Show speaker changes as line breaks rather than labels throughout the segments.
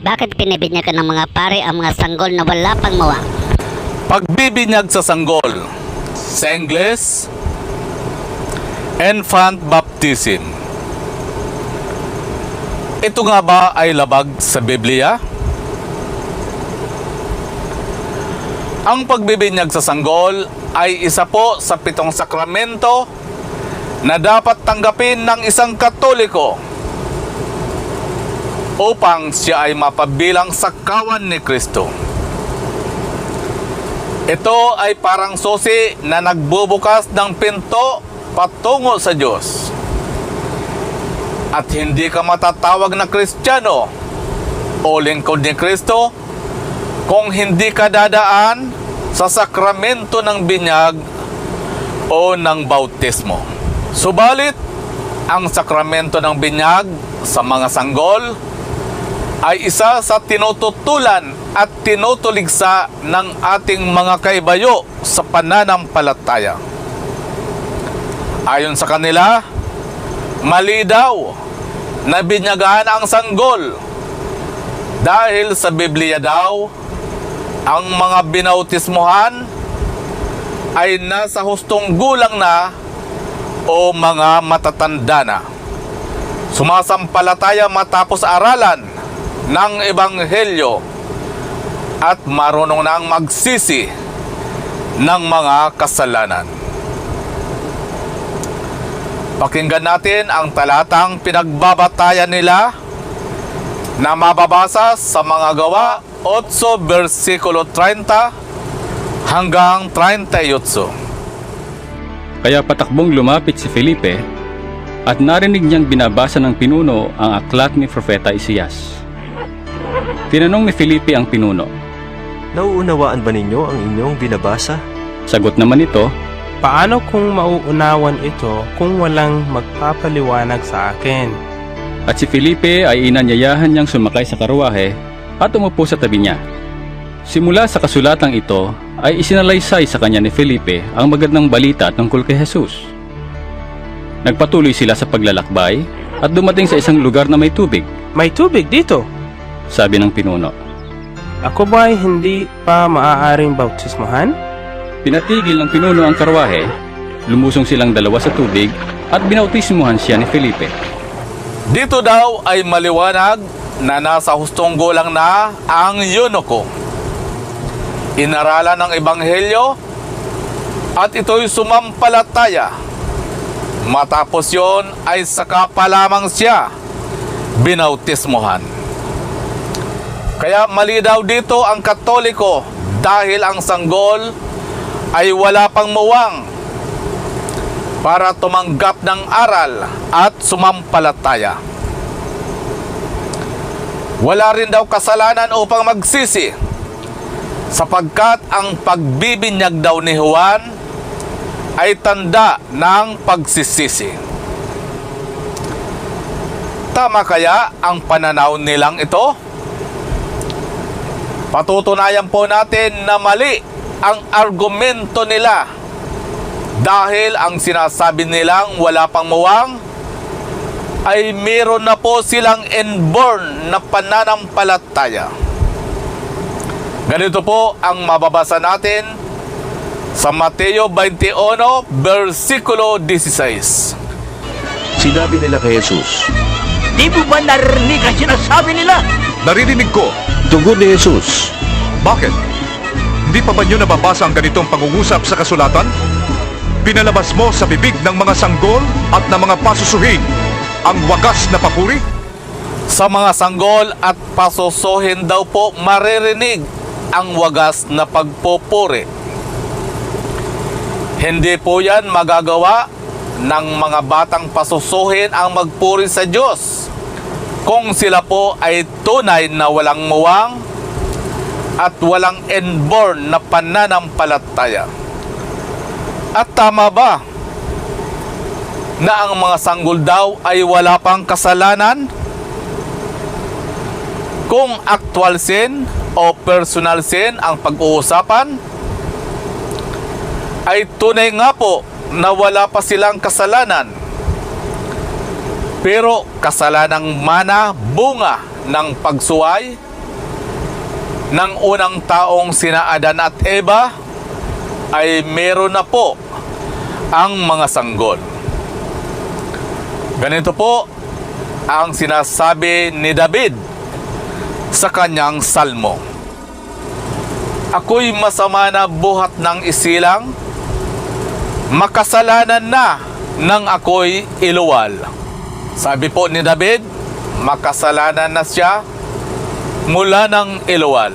Bakit pinibinyagan ng mga pare ang mga sanggol na wala pang muwang?
Pagbibinyag sa sanggol. Sa Ingles, infant baptism. Ito nga ba ay labag sa Biblia? Ang pagbibinyag sa sanggol ay isa po sa pitong sakramento na dapat tanggapin ng isang katoliko upang siya ay mapabilang sa kawan ni Kristo. Ito ay parang susi na nagbubukas ng pinto patungo sa Diyos. At hindi ka matatawag na Kristiyano o lingkod ni Kristo kung hindi ka dadaan sa sakramento ng binyag o ng bautismo. Subalit, ang sakramento ng binyag sa mga sanggol ay isa sa tinututulan at tinutuligsa ng ating mga kaibayo sa pananampalataya. Ayon sa kanila, mali daw na binyagaan ang sanggol dahil sa Biblia daw ang mga binautismuhan ay nasa hustong gulang na o mga matatanda na. Sumasampalataya matapos aralan ng Ebanghelyo at marunong na ang magsisi ng mga kasalanan. Pakinggan natin ang talatang pinagbabatayan nila na mababasa sa mga gawa 8 versikulo 30 hanggang 38.
Kaya patakbong lumapit si Felipe at narinig niyang binabasa ng pinuno ang aklat ni Propeta Isaias. Tinanong ni Felipe ang pinuno.
Nauunawaan ba ninyo ang inyong binabasa?
Sagot naman ito,
Paano kung mauunawan ito kung walang magpapaliwanag sa akin?
at si Felipe ay inanyayahan niyang sumakay sa karwahe at umupo sa tabi niya. Simula sa kasulatang ito ay isinalaysay sa kanya ni Felipe ang magandang balita tungkol kay Jesus. Nagpatuloy sila sa paglalakbay at dumating sa isang lugar na may tubig,
May tubig dito.
Sabi ng pinuno.
Ako ba ay hindi pa maaaring bautismahan?
Pinatigil ng pinuno ang karwahe, lumusong silang dalawa sa tubig at binautismuhan siya ni Felipe.
Dito daw ay maliwanag na nasa hustong gulang na ang yunoko. Inaralan ng Ebanghelyo at ito'y sumampalataya. Matapos yon ay saka pa lamang siya binautismuhan. Kaya mali daw dito ang katoliko dahil ang sanggol ay wala pang muwang para tumanggap ng aral at sumampalataya. Wala rin daw kasalanan upang magsisi sapagkat ang pagbibinyag daw ni Juan ay tanda ng pagsisisi. Tama kaya ang pananaw nilang ito? Patutunayan po natin na mali ang argumento nila dahil ang sinasabi nilang wala pang muwang ay meron na po silang inborn na pananampalataya. Ganito po ang mababasa natin sa Mateo 21, versikulo 16.
Sinabi nila kay Jesus,
Di mo ba narinig ang sinasabi nila?
Naririnig ko.
Tugon ni Jesus,
Bakit? Hindi pa ba nyo nababasa ang ganitong pangungusap sa kasulatan? Pinalabas mo sa bibig ng mga sanggol at ng mga pasusuhin ang wagas na papuri?
Sa mga sanggol at pasusuhin daw po maririnig ang wagas na pagpupuri. Hindi po yan magagawa ng mga batang pasusuhin ang magpuri sa Diyos kung sila po ay tunay na walang muwang at walang inborn na pananampalataya. At tama ba na ang mga sanggol daw ay wala pang kasalanan? Kung actual sin o personal sin ang pag-uusapan, ay tunay nga po na wala pa silang kasalanan. Pero kasalanang mana bunga ng pagsuway ng unang taong sina Adan at Eva ay meron na po ang mga sanggol. Ganito po ang sinasabi ni David sa kanyang salmo. Ako'y masama na buhat ng isilang, makasalanan na nang ako'y iluwal. Sabi po ni David, makasalanan na siya mula ng iluwal.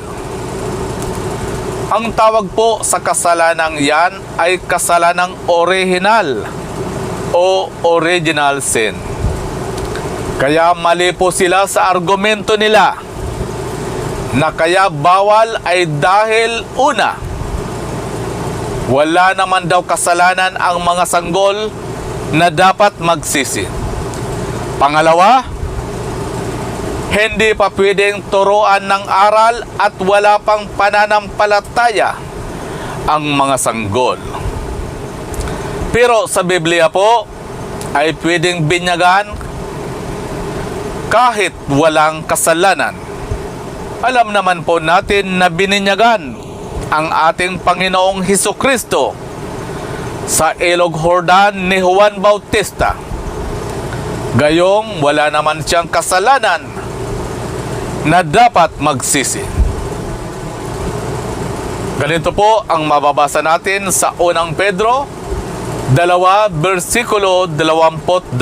Ang tawag po sa kasalanang yan ay kasalanang original o original sin. Kaya mali po sila sa argumento nila na kaya bawal ay dahil una, wala naman daw kasalanan ang mga sanggol na dapat magsisi. Pangalawa, hindi pa pwedeng turuan ng aral at wala pang pananampalataya ang mga sanggol. Pero sa Biblia po ay pwedeng binyagan kahit walang kasalanan. Alam naman po natin na bininyagan ang ating Panginoong Heso Kristo sa Ilog Jordan ni Juan Bautista. Gayong wala naman siyang kasalanan na dapat magsisi. Ganito po ang mababasa natin sa unang Pedro, dalawa, versikulo 22.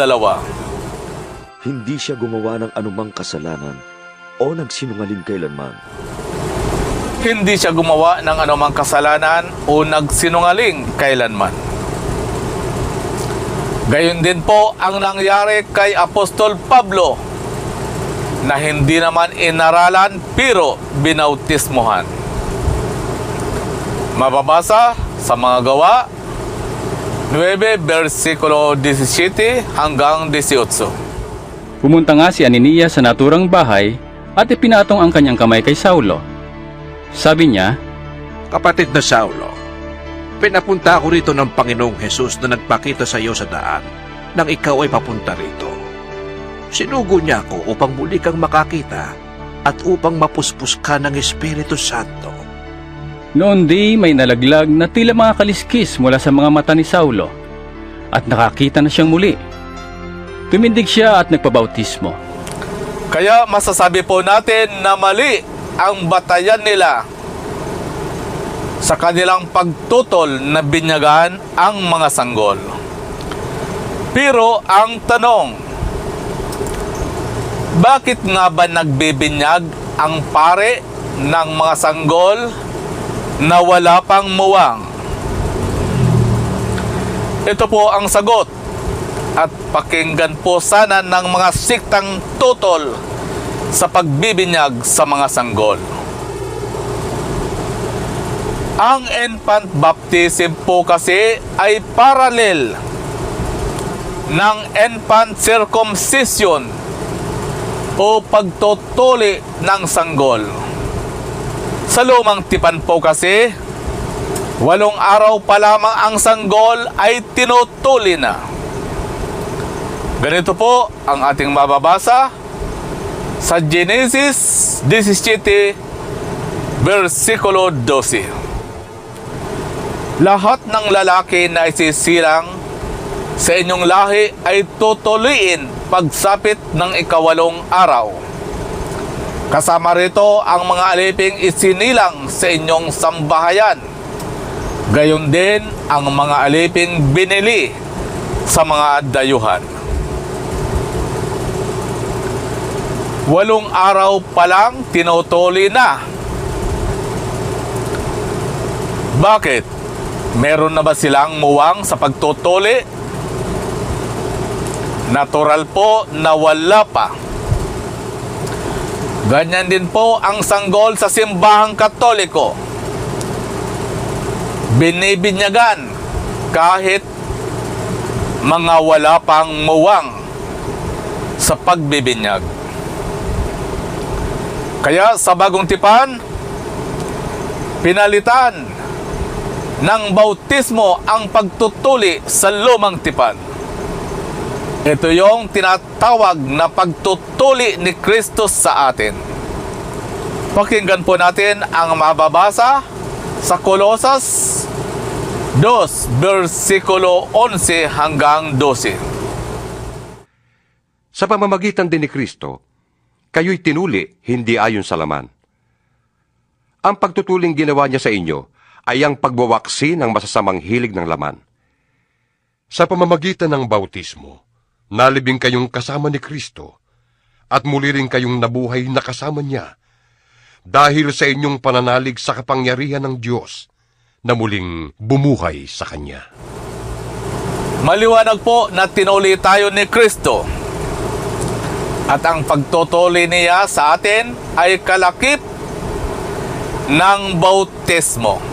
Hindi siya gumawa ng anumang kasalanan o nagsinungaling kailanman.
Hindi siya gumawa ng anumang kasalanan o nagsinungaling kailanman. Gayon din po ang nangyari kay Apostol Pablo na hindi naman inaralan pero binautismohan. Mababasa sa mga gawa 9 versikulo 17 hanggang 18.
Pumunta nga si Ananias sa naturang bahay at ipinatong ang kanyang kamay kay Saulo. Sabi niya,
Kapatid na Saulo, pinapunta ako rito ng Panginoong Hesus na nagpakita sa iyo sa daan nang ikaw ay papunta rito. Sinugo niya ako upang muli kang makakita at upang mapuspos ka ng Espiritu Santo.
Noon di may nalaglag na tila mga kaliskis mula sa mga mata ni Saulo at nakakita na siyang muli. Tumindig siya at nagpabautismo.
Kaya masasabi po natin na mali ang batayan nila sa kanilang pagtutol na binyagan ang mga sanggol. Pero ang tanong, bakit nga ba nagbibinyag ang pare ng mga sanggol na wala pang muwang? Ito po ang sagot at pakinggan po sana ng mga siktang tutol sa pagbibinyag sa mga sanggol. Ang infant baptism po kasi ay parallel ng infant circumcision o pagtutuli ng sanggol. Sa lumang tipan po kasi, walong araw pa lamang ang sanggol ay tinutuli na. Ganito po ang ating mababasa sa Genesis 17, versikulo 12. Lahat ng lalaki na isisilang sa inyong lahi ay tutuliin pagsapit ng ikawalong araw. Kasama rito ang mga aliping isinilang sa inyong sambahayan. Gayon din ang mga aliping binili sa mga dayuhan. Walong araw pa lang tinutuli na. Bakit? Meron na ba silang muwang sa pagtutuli? Natural po na wala pa. Ganyan din po ang sanggol sa simbahang katoliko. Binibinyagan kahit mga wala pang muwang sa pagbibinyag. Kaya sa bagong tipan, pinalitan ng bautismo ang pagtutuli sa lumang tipan. Ito yung tinatawag na pagtutuli ni Kristo sa atin. Pakinggan po natin ang mababasa sa Kolosas 2, versikulo 11 hanggang 12.
Sa pamamagitan din ni Kristo, kayo'y tinuli, hindi ayon sa laman. Ang pagtutuling ginawa niya sa inyo ay ang pagwawaksi ng masasamang hilig ng laman.
Sa pamamagitan ng bautismo, nalibing kayong kasama ni Kristo at muli rin kayong nabuhay na kasama niya dahil sa inyong pananalig sa kapangyarihan ng Diyos na muling bumuhay sa Kanya.
Maliwanag po na tinuli tayo ni Kristo. At ang pagtutuli niya sa atin ay kalakip ng bautismo.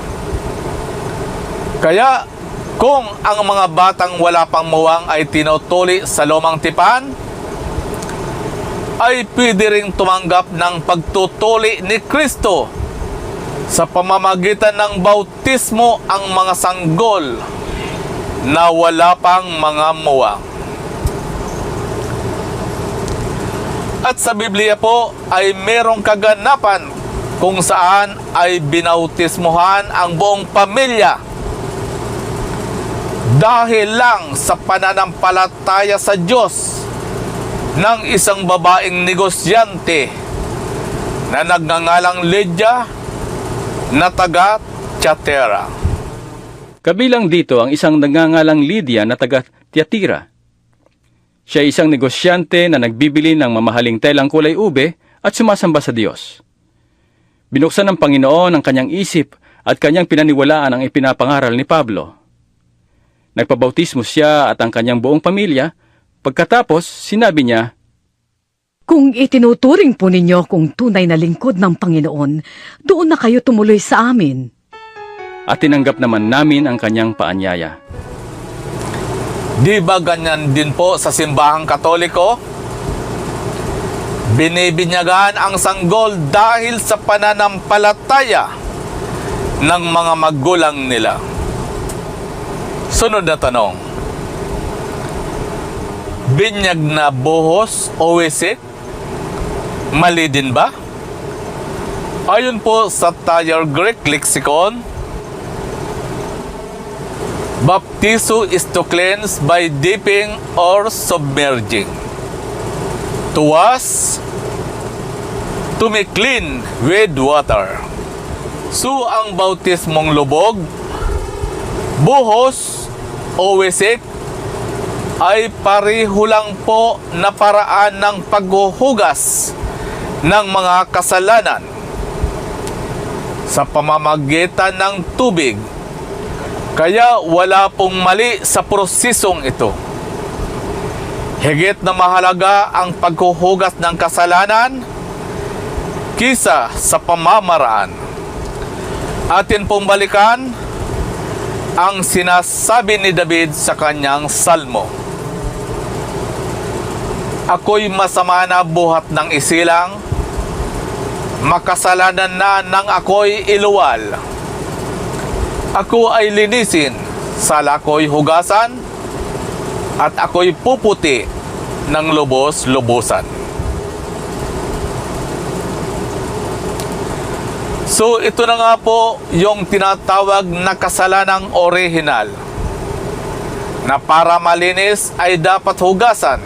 Kaya kung ang mga batang wala pang muwang ay tinutuli sa lumang tipan, ay pwede ring tumanggap ng pagtutuli ni Kristo sa pamamagitan ng bautismo ang mga sanggol na wala pang mga muwang. At sa Biblia po ay merong kaganapan kung saan ay binautismuhan ang buong pamilya dahil lang sa pananampalataya sa Diyos ng isang babaeng negosyante na nagngangalang Lydia na taga Chatera.
Kabilang dito ang isang nangangalang Lydia na taga Tiatira. Siya ay isang negosyante na nagbibili ng mamahaling telang kulay ube at sumasamba sa Diyos. Binuksan ng Panginoon ang kanyang isip at kanyang pinaniwalaan ang ipinapangaral ni Pablo. Nagpabautismo siya at ang kanyang buong pamilya. Pagkatapos, sinabi niya,
Kung itinuturing po ninyo kung tunay na lingkod ng Panginoon, doon na kayo tumuloy sa amin.
at tinanggap naman namin ang kanyang paanyaya.
Di ba ganyan din po sa simbahang katoliko? Binibinyagan ang sanggol dahil sa pananampalataya ng mga magulang nila. Sunod na tanong. Binyag na buhos o wisik? Mali din ba? Ayon po sa Thayer Greek Lexicon, Baptizo is to cleanse by dipping or submerging. To wash, to make clean with water. So, ang bautismong lubog, buhos o wisik ay pareho lang po na paraan ng paghuhugas ng mga kasalanan sa pamamagitan ng tubig kaya wala pong mali sa prosesong ito. Higit na mahalaga ang paghuhugas ng kasalanan kisa sa pamamaraan. Atin pong balikan ang sinasabi ni David sa kanyang salmo. Ako'y masama na buhat ng isilang, makasalanan na ng ako'y iluwal. Ako ay linisin, sala ko'y hugasan, at ako'y puputi ng lubos-lubusan. So ito na nga po yung tinatawag na kasalanang orihinal na para malinis ay dapat hugasan.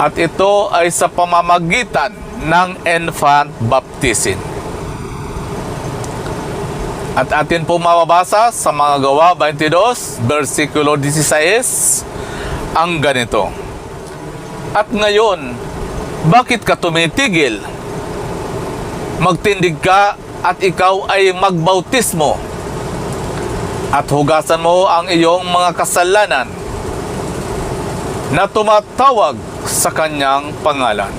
At ito ay sa pamamagitan ng infant baptism. At atin po mababasa sa mga gawa 22, versikulo 16, ang ganito. At ngayon, bakit ka tumitigil? Magtindig ka at ikaw ay magbautismo. At hugasan mo ang iyong mga kasalanan na tumatawag sa kanyang pangalan.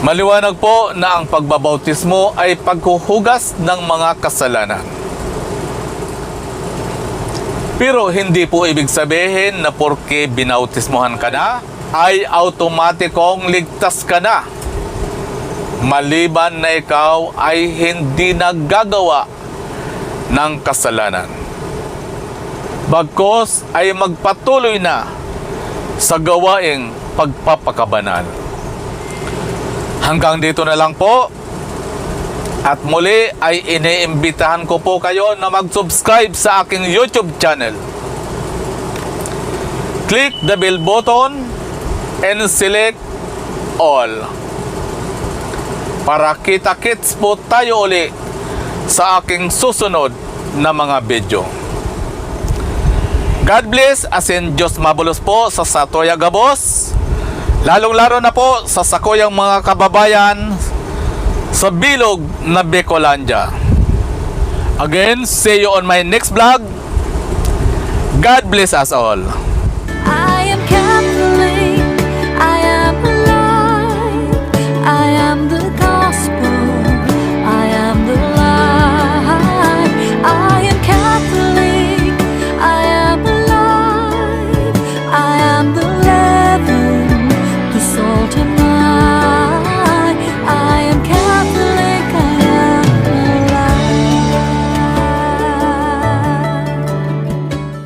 Maliwanag po na ang pagbabautismo ay paghuhugas ng mga kasalanan. Pero hindi po ibig sabihin na porke binautismohan ka na, ay automatikong ligtas ka na. Maliban na ikaw ay hindi naggagawa ng kasalanan. Bagkos ay magpatuloy na sa gawaing pagpapakabanal Hanggang dito na lang po. At muli ay iniimbitahan ko po kayo na mag-subscribe sa aking YouTube channel. Click the bell button and select all. Para kita-kits po tayo uli sa aking susunod na mga video. God bless as in Diyos mabulos po sa Satoya Gabos. Lalong-laro na po sa sakoyang mga kababayan sa bilog na Becolandia. Again, see you on my next vlog. God bless us all.